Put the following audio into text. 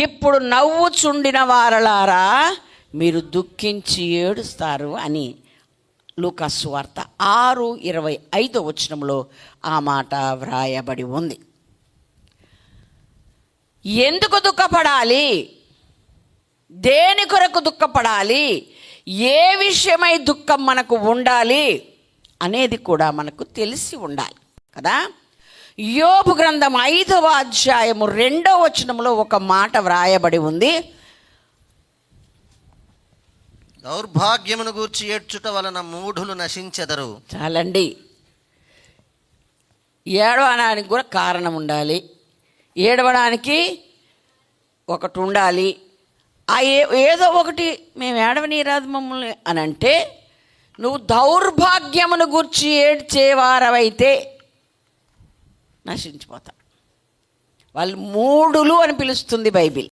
ఇప్పుడు నవ్వుచుండిన వారలారా మీరు దుఃఖించి ఏడుస్తారు అని లూకాసు వార్త ఆరు ఇరవై ఐదో వచనంలో ఆ మాట వ్రాయబడి ఉంది. ఎందుకు దుఃఖపడాలి? దేని కొరకు దుఃఖపడాలి? ఏ విషయమై దుఃఖం మనకు ఉండాలి? అనేది కూడా మనకు తెలిసి ఉండాలి కదా? యోబు గ్రంథం ఐదవ అధ్యాయము రెండవ వచనంలో ఒక మాట వ్రాయబడి ఉంది. దౌర్భాగ్యమును గూర్చి ఏడ్చుట వలన మూఢులు నశించెదరు. చాలండి. ఏడవడానికి కూడా కారణం ఉండాలి. ఏడవడానికి ఒకటి ఉండాలి. ఆ ఏ ఏదో ఒకటి మేము ఏడవని రాదు మమ్మల్ని అని అంటే నువ్వు దౌర్భాగ్యమును గుర్చి ఏడ్చేవారవైతే నశించిపోతాడు వాళ్ళు మూడులు అని పిలుస్తుంది బైబిల్.